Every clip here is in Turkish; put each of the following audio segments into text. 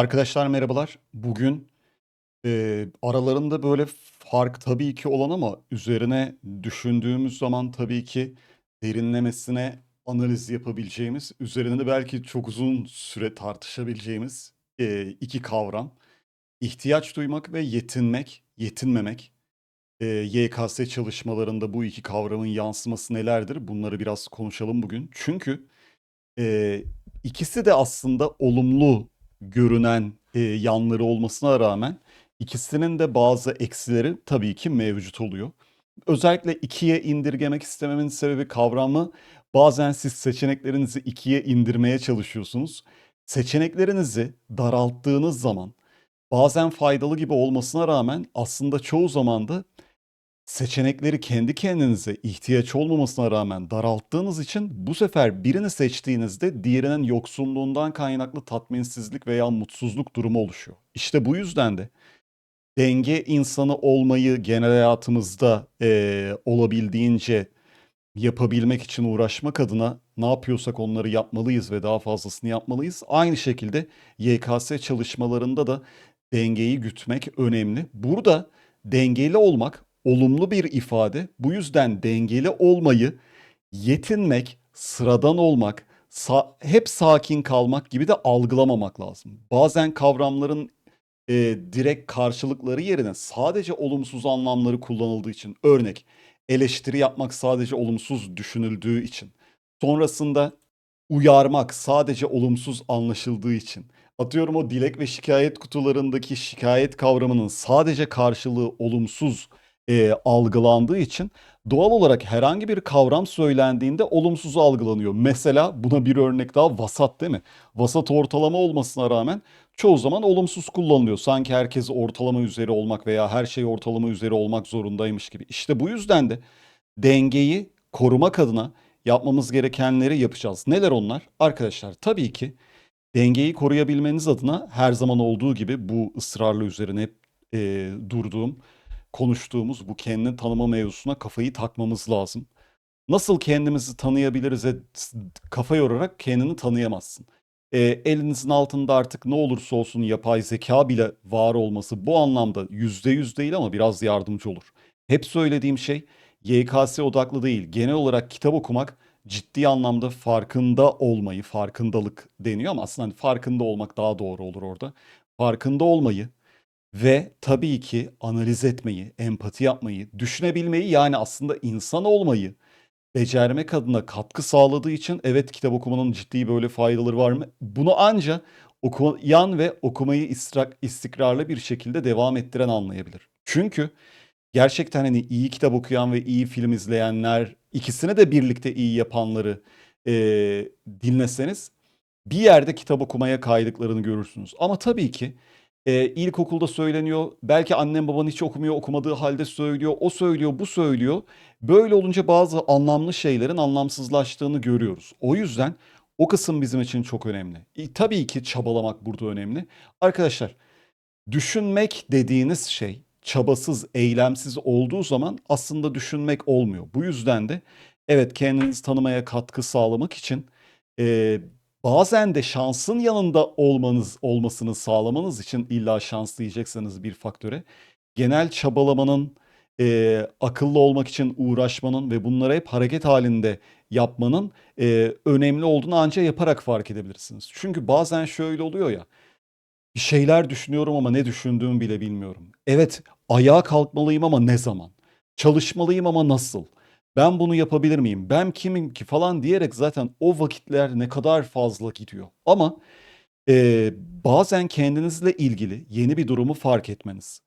Arkadaşlar merhabalar. Bugün, eee, aralarında böyle fark tabii ki olan ama üzerine düşündüğümüz zaman tabii ki derinlemesine analiz yapabileceğimiz, üzerine de belki çok uzun süre tartışabileceğimiz, eee, 2 kavram. İhtiyaç duymak ve yetinmek, yetinmemek. Eee, YKS çalışmalarında bu 2 kavramın yansıması nelerdir? Bunları biraz konuşalım bugün. Çünkü, eee, ikisi de aslında olumlu görünen, eee, yanları olmasına rağmen ikisinin de bazı eksileri tabii ki mevcut oluyor. Özellikle 2'ye indirgemek istememin sebebi kavramı bazen siz seçeneklerinizi 2'ye indirmeye çalışıyorsunuz. Seçeneklerinizi daralttığınız zaman bazen faydalı gibi olmasına rağmen aslında çoğu zaman da seçenekleri kendi kendinize ihtiyaç olmamasına rağmen daralttığınız için bu sefer birini seçtiğinizde diğerinin yoksunluğundan kaynaklı tatminsizlik veya mutsuzluk durumu oluşuyor. İşte bu yüzden de denge insanı olmayı genel hayatımızda, eee, olabildiğince yapabilmek için uğraşmak adına ne yapıyorsak onları yapmalıyız ve daha fazlasını yapmalıyız. Aynı şekilde YKS çalışmalarında da dengeyi gütmek önemli. Burada dengeli olmak olumlu bir ifade. Bu yüzden dengeli olmayı yetinmek, sıradan olmak, sa hep sakin kalmak gibi de algılamamak lazım. Bazen kavramların, eee, direkt karşılıkları yerine sadece olumsuz anlamları kullanıldığı için, örnek, eleştiri yapmak sadece olumsuz düşünüldüğü için, sonrasında uyarmak sadece olumsuz anlaşıldığı için, atıyorum o dilek ve şikayet kutularındaki şikayet kavramının sadece karşılığı olumsuz, eee, algılandığı için doğal olarak herhangi bir kavram söylendiğinde olumsuz algılanıyor. Mesela buna bir örnek daha vasat değil mi? Vasat ortalama olmasına rağmen çoğu zaman olumsuz kullanılıyor. Sanki herkes ortalama üzeri olmak veya her şey ortalama üzeri olmak zorundaymış gibi. İşte bu yüzden de dengeyi korumak adına yapmamız gerekenleri yapacağız. Neler onlar? Arkadaşlar tabii ki dengeyi koruyabilmeniz adına her zaman olduğu gibi bu ısrarla üzerine hep, eee, durduğum, konuştuğumuz bu kendini tanıma mevzusuna kafayı takmamız lazım. Nasıl kendimizi tanıyabiliriz'e kafa yorarak kendini tanıyamazsın. Eee, elinizin altında artık ne olursa olsun yapay zekâ bile var olması bu anlamda %100 değil ama biraz yardımcı olur. Hep söylediğim şey YKS odaklı değil, genel olarak kitap okumak, ciddi anlamda farkında olmayı, farkındalık deniyor ama aslında hani farkında olmak daha doğru olur orada. Farkında olmayı ve tabii ki analiz etmeyi, empati yapmayı, düşünebilmeyi yani aslında insan olmayı becermek adına katkı sağladığı için evet kitap okumanın ciddi böyle faydaları var mı? Bunu anca okuyan ve okumayı istikrarlı bir şekilde devam ettiren anlayabilir. Çünkü gerçekten, hani, iyi kitap okuyan ve iyi film izleyenler, ikisini de birlikte iyi yapanları, eee, dinleseniz bir yerde kitap okumaya kaydıklarını görürsünüz. Ama tabii ki, eee, ilkokulda söyleniyor, belki annen baban hiç okumuyor, okumadığı hâlde söylüyor, o söylüyor, bu söylüyor. Böyle olunca bazı anlamlı şeylerin anlamsızlaştığını görüyoruz. O yüzden o kısım bizim için çok önemli. İ tabii ki çabalamak burada önemli. Arkadaşlar, düşünmek dediğiniz şey çabasız, eylemsiz olduğu zaman aslında düşünmek olmuyor. Bu yüzden de evet, kendinizi tanımaya katkı sağlamak için, eee, bazen de şansın yanında olmanız olmasını sağlamanız için illa şans diyecekseniz bir faktöre, genel çabalamanın, eee, akıllı olmak için uğraşmanın ve bunları hep hareket hâlinde yapmanın, eee, önemli olduğunu anca yaparak fark edebilirsiniz. Çünkü bazen şöyle oluyor ya, bir şeyler düşünüyorum ama ne düşündüğümü bile bilmiyorum. Evet, ayağa kalkmalıyım ama ne zaman? Çalışmalıyım ama nasıl? Ben bunu yapabilir miyim? Ben kimim ki falan diyerek zaten o vakitler ne kadar fazla gidiyor. Ama, eee, bazen kendinizle ilgili yeni bir durumu fark etmeniz,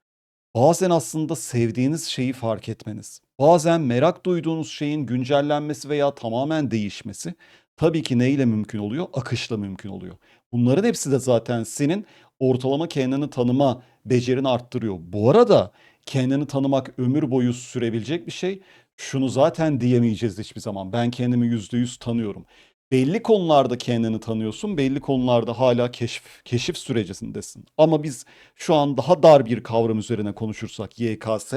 bazen aslında sevdiğiniz şeyi fark etmeniz, bazen merak duyduğunuz şeyin güncellenmesi veya tamamen değişmesi tabii ki neyle mümkün oluyor? Akışla mümkün oluyor. Bunların hepsi de zaten senin ortalama kendini tanıma becerini arttırıyor. Bu arada kendini tanımak ömür boyu sürebilecek bir şey. Şunu zaten diyemeyeceğiz hiçbir zaman. Ben kendimi %100 tanıyorum. Belli konularda kendini tanıyorsun, belli konularda hâlâ keşif keşif sürecindesin. Ama biz şu an daha dar bir kavram üzerine konuşursak YKS,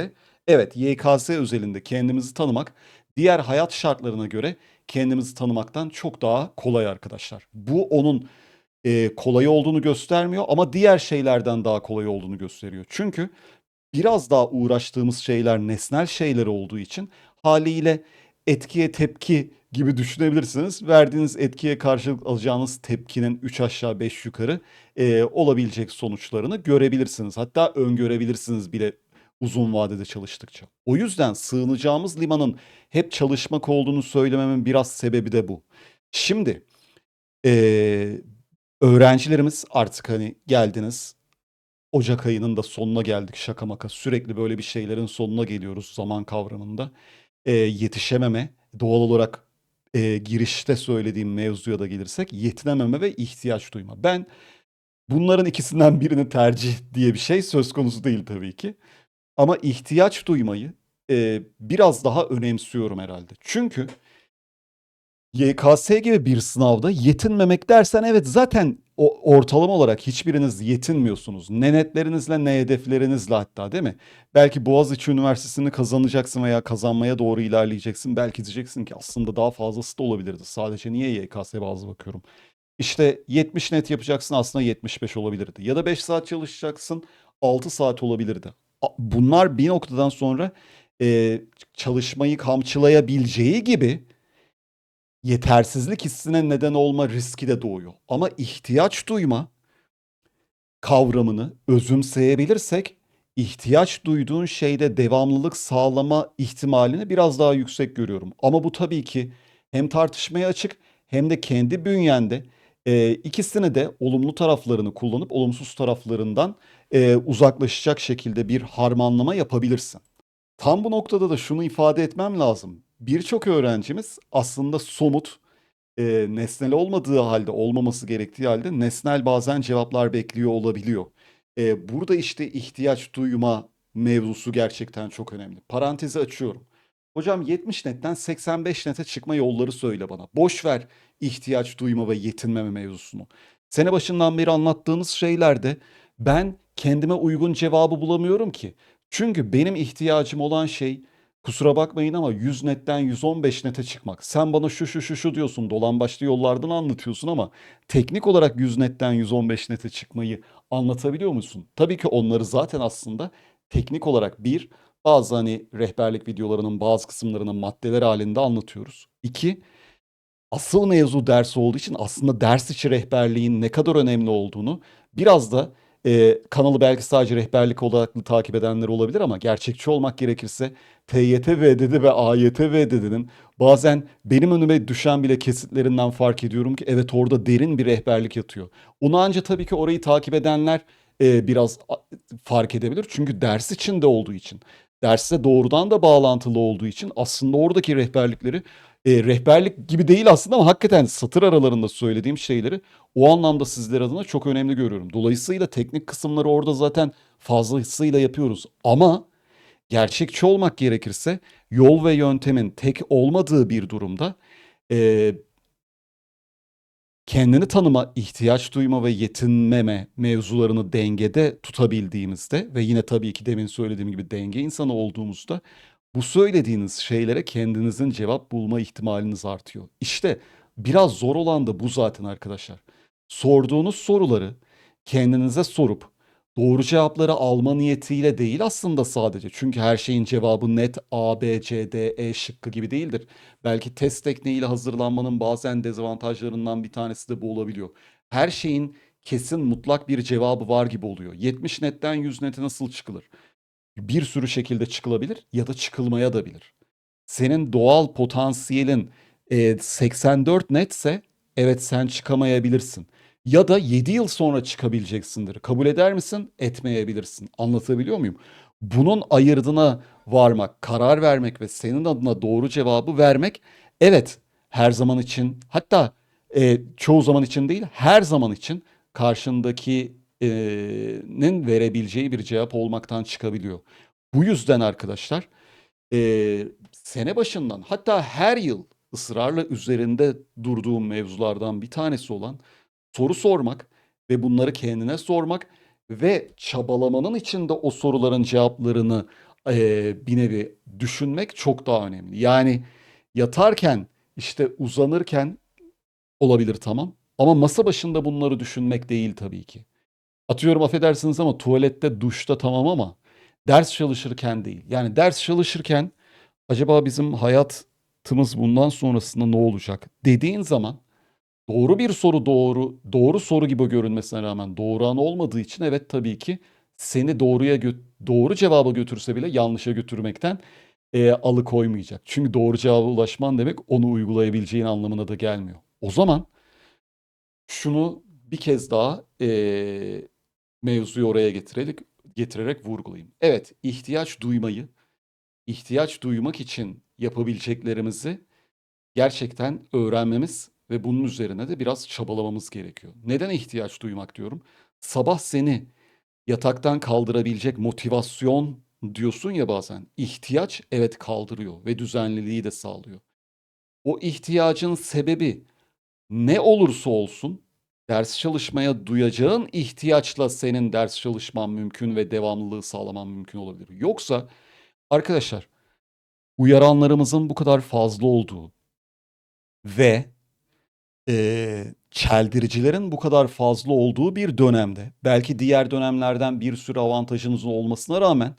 evet, YKS özelinde kendimizi tanımak diğer hayat şartlarına göre kendimizi tanımaktan çok daha kolay arkadaşlar. Bu onun, e, kolay olduğunu göstermiyor ama diğer şeylerden daha kolay olduğunu gösteriyor. Çünkü biraz daha uğraştığımız şeyler nesnel şeyler olduğu için haliyle etkiye tepki gibi düşünebilirsiniz. Verdiğiniz etkiye karşılık alacağınız tepkinin 3 aşağı 5 yukarı e, olabilecek sonuçlarını görebilirsiniz. Hatta öngörebilirsiniz bile uzun vadede çalıştıkça. O yüzden sığınacağımız limanın hep çalışmak olduğunu söylememin biraz sebebi de bu. Şimdi e, öğrencilerimiz artık hani geldiniz Ocak ayının da sonuna geldik şaka maka. Sürekli böyle bir şeylerin sonuna geliyoruz zaman kavramında. Eee, yetişememe, doğal olarak, eee, girişte söylediğim mevzuya da gelirsek yetinememe ve ihtiyaç duyma. Ben bunların ikisinden birini tercih diye bir şey söz konusu değil tabii ki. Ama ihtiyaç duymayı, eee, biraz daha önemsiyorum herhalde. Çünkü YKS gibi bir sınavda yetinmemek dersen evet zaten o ortalama olarak hiçbiriniz yetinmiyorsunuz. Ne netlerinizle ne hedeflerinizle hatta değil mi? Belki Boğaziçi Üniversitesi'ni kazanacaksın veya kazanmaya doğru ilerleyeceksin. Belki diyeceksin ki aslında daha fazlası da olabilirdi. Sadece niye YKS bazlı bakıyorum. İşte 70 net yapacaksın aslında 75 olabilirdi. Ya da 5 saat çalışacaksın 6 saat olabilirdi. Bunlar bir noktadan sonra e, çalışmayı kamçılayabileceği gibi yetersizlik hissine neden olma riski de doğuyor. Ama ihtiyaç duyma kavramını özümseyebilirsek ihtiyaç duyduğun şeyde devamlılık sağlama ihtimalini biraz daha yüksek görüyorum. Ama bu tabii ki hem tartışmaya açık hem de kendi bünyende e, ikisini de olumlu taraflarını kullanıp olumsuz taraflarından e, uzaklaşacak şekilde bir harmanlama yapabilirsin. Tam bu noktada da şunu ifade etmem lazım. Birçok öğrencimiz aslında somut, eee, nesnel olmadığı halde, olmaması gerektiği halde nesnel bazen cevaplar bekliyor olabiliyor. Eee, burada işte ihtiyaç duyma mevzusu gerçekten çok önemli. Parantezi açıyorum. Hocam 70 netten 85 nete çıkma yolları söyle bana. Boş ver ihtiyaç duyma ve yetinmeme mevzusunu. Sene başından beri anlattığınız şeylerde ben kendime uygun cevabı bulamıyorum ki. Çünkü benim ihtiyacım olan şey kusura bakmayın ama 100 netten 115 nete çıkmak. Sen bana şu şu şu şu diyorsun dolan başlı yollardan anlatıyorsun ama teknik olarak 100 netten 115 nete çıkmayı anlatabiliyor musun? Tabii ki onları zaten aslında teknik olarak bir bazı hani rehberlik videolarının bazı kısımlarının maddeler halinde anlatıyoruz. İki asıl mevzu ders olduğu için aslında ders içi rehberliğin ne kadar önemli olduğunu biraz da e, kanalı belki sadece rehberlik odaklı takip edenler olabilir ama gerçekçi olmak gerekirse TYT VDD ve AYT VDD'nin bazen benim önüme düşen bile kesitlerinden fark ediyorum ki evet orada derin bir rehberlik yatıyor. Onu anca tabii ki orayı takip edenler e, biraz fark edebilir. Çünkü ders içinde olduğu için, derse doğrudan da bağlantılı olduğu için aslında oradaki rehberlikleri e, rehberlik gibi değil aslında ama hakikaten satır aralarında söylediğim şeyleri o anlamda sizler adına çok önemli görüyorum. Dolayısıyla teknik kısımları orada zaten fazlasıyla yapıyoruz. Ama gerçekçi olmak gerekirse yol ve yöntemin tek olmadığı bir durumda e, kendini tanıma, ihtiyaç duyma ve yetinmeme mevzularını dengede tutabildiğimizde ve yine tabii ki demin söylediğim gibi denge insanı olduğumuzda bu söylediğiniz şeylere kendinizin cevap bulma ihtimaliniz artıyor. İşte biraz zor olan da bu zaten arkadaşlar. Sorduğunuz soruları kendinize sorup doğru cevapları alma niyetiyle değil aslında sadece. Çünkü her şeyin cevabı net A, B, C, D, E şıkkı gibi değildir. Belki test tekniğiyle hazırlanmanın bazen dezavantajlarından bir tanesi de bu olabiliyor. Her şeyin kesin mutlak bir cevabı var gibi oluyor. 70 netten 100 nete nasıl çıkılır? Bir sürü şekilde çıkılabilir ya da çıkılmaya da bilir. Senin doğal potansiyelin e, 84 netse evet sen çıkamayabilirsin. Ya da 7 yıl sonra çıkabileceksindir. Kabul eder misin? Etmeyebilirsin. Anlatabiliyor muyum? Bunun ayırdına varmak, karar vermek ve senin adına doğru cevabı vermek evet her zaman için hatta e, çoğu zaman için değil her zaman için karşındakinin verebileceği bir cevap olmaktan çıkabiliyor. Bu yüzden arkadaşlar e, sene başından hatta her yıl ısrarla üzerinde durduğum mevzulardan bir tanesi olan soru sormak ve bunları kendine sormak ve çabalamanın içinde o soruların cevaplarını eee, bir nevi düşünmek çok daha önemli. Yani yatarken işte uzanırken olabilir tamam. Ama masa başında bunları düşünmek değil tabii ki. Atıyorum affedersiniz ama tuvalette, duşta tamam ama ders çalışırken değil. Yani ders çalışırken acaba bizim hayatımız bundan sonrasında ne olacak dediğin zaman doğru bir soru doğru doğru soru gibi görünmesine rağmen doğru an olmadığı için evet tabii ki seni doğruya doğru cevaba götürse bile yanlışa götürmekten e, alıkoymayacak. Çünkü doğru cevaba ulaşman demek onu uygulayabileceğin anlamına da gelmiyor. O zaman şunu bir kez daha e, mevzuyu oraya getirerek getirerek vurgulayayım. Evet, ihtiyaç duymayı, ihtiyaç duymak için yapabileceklerimizi gerçekten öğrenmemiz ve bunun üzerine de biraz çabalamamız gerekiyor. Neden ihtiyaç duymak diyorum? Sabah seni yataktan kaldırabilecek motivasyon diyorsun ya bazen. İhtiyaç evet kaldırıyor ve düzenliliği de sağlıyor. O ihtiyacın sebebi ne olursa olsun ders çalışmaya duyacağın ihtiyaçla senin ders çalışman mümkün ve devamlılığı sağlaman mümkün olabilir. Yoksa arkadaşlar uyaranlarımızın bu kadar fazla olduğu ve eee, çeldiricilerin bu kadar fazla olduğu bir dönemde belki diğer dönemlerden bir sürü avantajınızın olmasına rağmen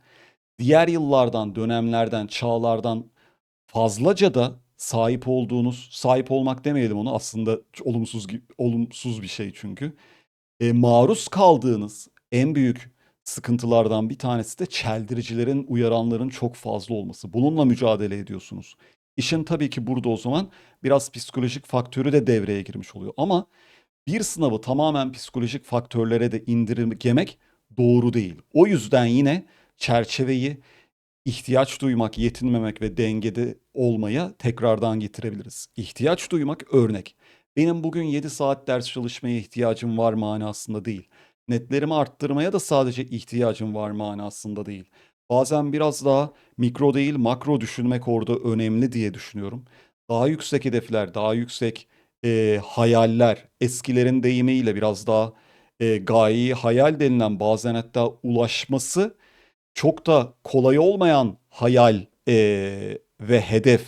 diğer yıllardan, dönemlerden, çağlardan fazlaca da sahip olduğunuz, sahip olmak demeyelim onu aslında olumsuz olumsuz bir şey çünkü. E, maruz kaldığınız en büyük sıkıntılardan bir tanesi de çeldiricilerin, uyaranların çok fazla olması. Bununla mücadele ediyorsunuz. İşin tabii ki burada o zaman biraz psikolojik faktörü de devreye girmiş oluyor. Ama bir sınavı tamamen psikolojik faktörlere de indirgemek doğru değil. O yüzden yine çerçeveyi ihtiyaç duymak, yetinmemek ve dengede olmaya tekrardan getirebiliriz. İhtiyaç duymak örnek. Benim bugün 7 saat ders çalışmaya ihtiyacım var manasında değil. Netlerimi arttırmaya da sadece ihtiyacım var manasında değil. Bazen biraz daha mikro değil makro düşünmek orada önemli diye düşünüyorum. Daha yüksek hedefler, daha yüksek e, hayaller, eskilerin deyimiyle biraz daha e, gayeyi hayal denilen bazen hatta ulaşması çok da kolay olmayan hayal eee, ve hedef,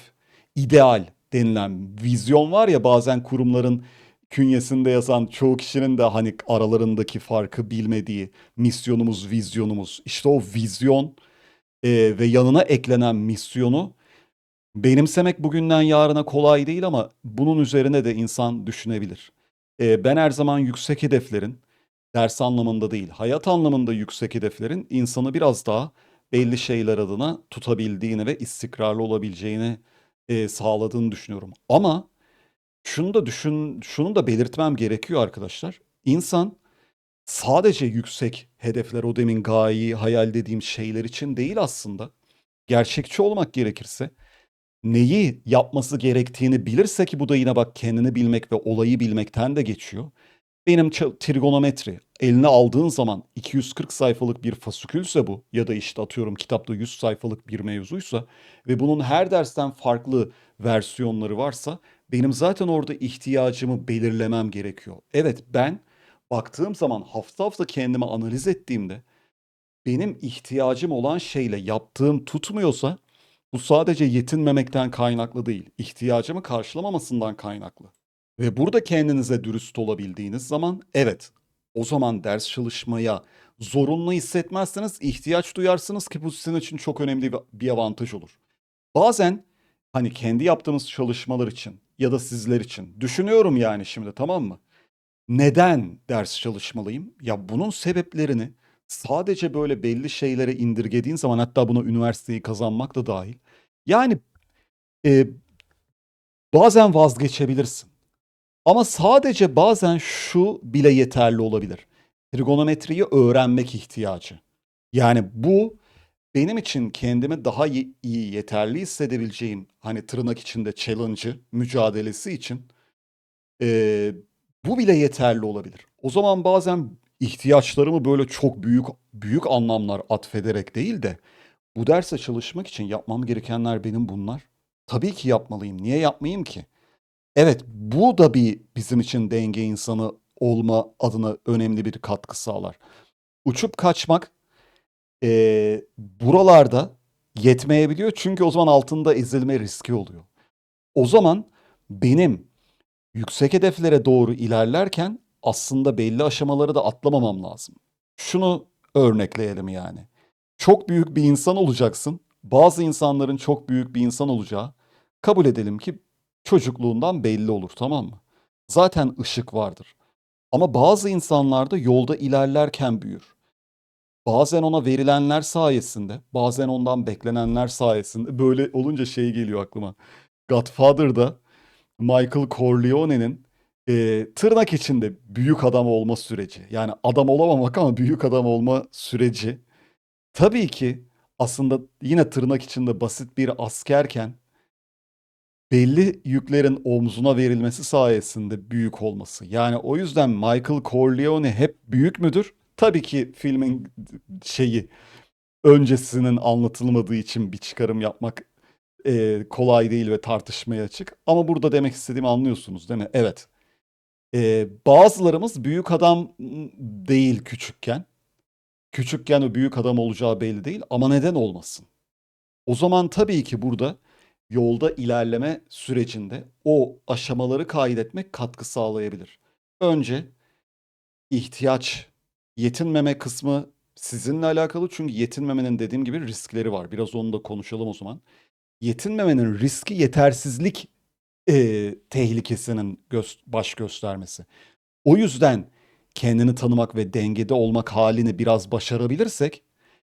ideal denilen vizyon var ya bazen kurumların künyesinde yazan çoğu kişinin de hani aralarındaki farkı bilmediği misyonumuz, vizyonumuz. İşte o vizyon eee, ve yanına eklenen misyonu benimsemek bugünden yarına kolay değil ama bunun üzerine de insan düşünebilir. Eee, ben her zaman yüksek hedeflerin ders anlamında değil, hayat anlamında yüksek hedeflerin insanı biraz daha belli şeyler adına tutabildiğini ve istikrarlı olabileceğini e, sağladığını düşünüyorum. Ama şunu da düşün, şunu da belirtmem gerekiyor arkadaşlar. İnsan sadece yüksek hedefler, o demin gayeyi, hayal dediğim şeyler için değil aslında. Gerçekçi olmak gerekirse neyi yapması gerektiğini bilirse ki bu da yine bak kendini bilmek ve olayı bilmekten de geçiyor. Benim trigonometri eline aldığın zaman 240 sayfalık bir fasikülse bu ya da işte atıyorum kitapta 100 sayfalık bir mevzuysa ve bunun her dersten farklı versiyonları varsa benim zaten orada ihtiyacımı belirlemem gerekiyor. Evet ben baktığım zaman hafta hafta kendimi analiz ettiğimde benim ihtiyacım olan şeyle yaptığım tutmuyorsa bu sadece yetinmemekten kaynaklı değil, ihtiyacımı karşılamamasından kaynaklı. Ve burada kendinize dürüst olabildiğiniz zaman evet o zaman ders çalışmaya zorunlu hissetmezseniz ihtiyaç duyarsınız ki bu sizin için çok önemli bir avantaj olur. Bazen hani kendi yaptığımız çalışmalar için ya da sizler için düşünüyorum yani şimdi tamam mı? Neden ders çalışmalıyım? Ya bunun sebeplerini sadece böyle belli şeylere indirgediğin zaman hatta buna üniversiteyi kazanmak da dahil. Yani e, bazen vazgeçebilirsin. Ama sadece bazen şu bile yeterli olabilir. Trigonometriyi öğrenmek ihtiyacı. Yani bu benim için kendimi daha iyi, yeterli hissedebileceğim hani tırnak içinde challenge'ı, mücadelesi için eee, bu bile yeterli olabilir. O zaman bazen ihtiyaçlarımı böyle çok büyük büyük anlamlar atfederek değil de bu derse çalışmak için yapmam gerekenler benim bunlar. Tabii ki yapmalıyım. Niye yapmayayım ki? Evet, bu da bir bizim için denge insanı olma adına önemli bir katkı sağlar. Uçup kaçmak eee, buralarda yetmeyebiliyor çünkü o zaman altında ezilme riski oluyor. O zaman benim yüksek hedeflere doğru ilerlerken aslında belli aşamaları da atlamamam lazım. Şunu örnekleyelim yani. Çok büyük bir insan olacaksın. Bazı insanların çok büyük bir insan olacağı kabul edelim ki çocukluğundan belli olur tamam mı? Zaten ışık vardır. Ama bazı insanlar da yolda ilerlerken büyür. Bazen ona verilenler sayesinde, bazen ondan beklenenler sayesinde böyle olunca şey geliyor aklıma. Godfather'da Michael Corleone'nin e, tırnak içinde büyük adam olma süreci. Yani adam olamamak ama büyük adam olma süreci. Tabii ki aslında yine tırnak içinde basit bir askerken belli yüklerin omzuna verilmesi sayesinde büyük olması. Yani o yüzden Michael Corleone hep büyük müdür? Tabii ki filmin şeyi öncesinin anlatılmadığı için bir çıkarım yapmak e, kolay değil ve tartışmaya açık. Ama burada demek istediğimi anlıyorsunuz değil mi? Evet. E, bazılarımız büyük adam değil küçükken. Küçükken o büyük adam olacağı belli değil ama neden olmasın? O zaman tabii ki burada yolda ilerleme sürecinde o aşamaları kaydetmek katkı sağlayabilir. Önce ihtiyaç, yetinmeme kısmı sizinle alakalı çünkü yetinmemenin dediğim gibi riskleri var. Biraz onu da konuşalım o zaman. Yetinmemenin riski yetersizlik e, tehlikesinin göz, baş göstermesi. O yüzden kendini tanımak ve dengede olmak halini biraz başarabilirsek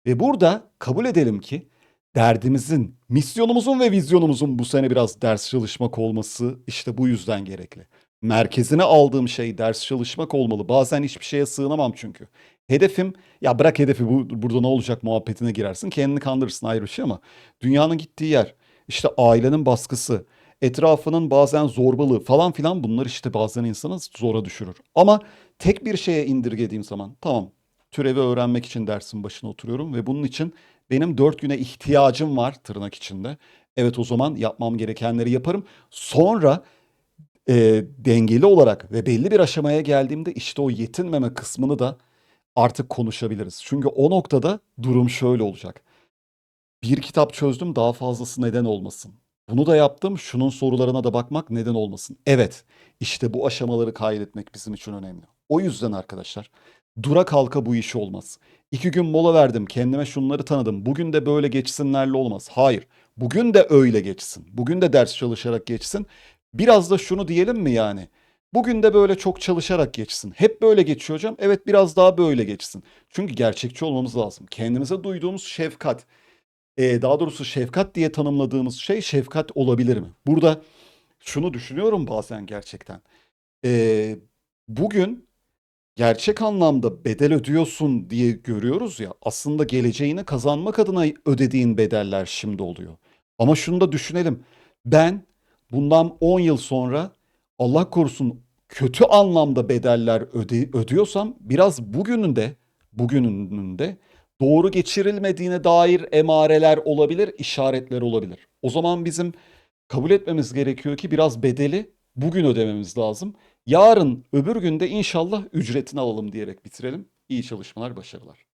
ve burada kabul edelim ki derdimizin, misyonumuzun ve vizyonumuzun bu sene biraz ders çalışmak olması işte bu yüzden gerekli. Merkezine aldığım şey ders çalışmak olmalı. Bazen hiçbir şeye sığınamam çünkü. Hedefim ya bırak hedefi bu, burada ne olacak muhabbetine girersin. Kendini kandırırsın ayrı bir şey ama dünyanın gittiği yer işte ailenin baskısı, etrafının bazen zorbalığı falan filan bunlar işte bazen insanı zora düşürür. Ama tek bir şeye indirgediğim zaman tamam türevi öğrenmek için dersin başına oturuyorum ve bunun için benim dört güne ihtiyacım var tırnak içinde. Evet o zaman yapmam gerekenleri yaparım. Sonra e, dengeli olarak ve belli bir aşamaya geldiğimde işte o yetinmeme kısmını da artık konuşabiliriz. Çünkü o noktada durum şöyle olacak. Bir kitap çözdüm daha fazlası neden olmasın. Bunu da yaptım şunun sorularına da bakmak neden olmasın. Evet işte bu aşamaları kaydetmek bizim için önemli. O yüzden arkadaşlar dura kalka bu iş olmaz. İki gün mola verdim kendime şunları tanıdım. Bugün de böyle geçsinlerle olmaz. Hayır bugün de öyle geçsin. Bugün de ders çalışarak geçsin. Biraz da şunu diyelim mi yani? Bugün de böyle çok çalışarak geçsin. Hep böyle geçiyor hocam. Evet biraz daha böyle geçsin. Çünkü gerçekçi olmamız lazım. Kendimize duyduğumuz şefkat, e, daha doğrusu şefkat diye tanımladığımız şey şefkat olabilir mi? Burada şunu düşünüyorum bazen gerçekten. E, bugün gerçek anlamda bedel ödüyorsun diye görüyoruz ya. Aslında geleceğini kazanmak adına ödediğin bedeller şimdi oluyor. Ama şunu da düşünelim. Ben bundan 10 yıl sonra Allah korusun kötü anlamda bedeller öde, ödüyorsam biraz bugünün de bugünün de doğru geçirilmediğine dair emareler olabilir, işaretler olabilir. O zaman bizim kabul etmemiz gerekiyor ki biraz bedeli bugün ödememiz lazım. Yarın öbür günde inşallah ücretini alalım diyerek bitirelim. İyi çalışmalar, başarılar.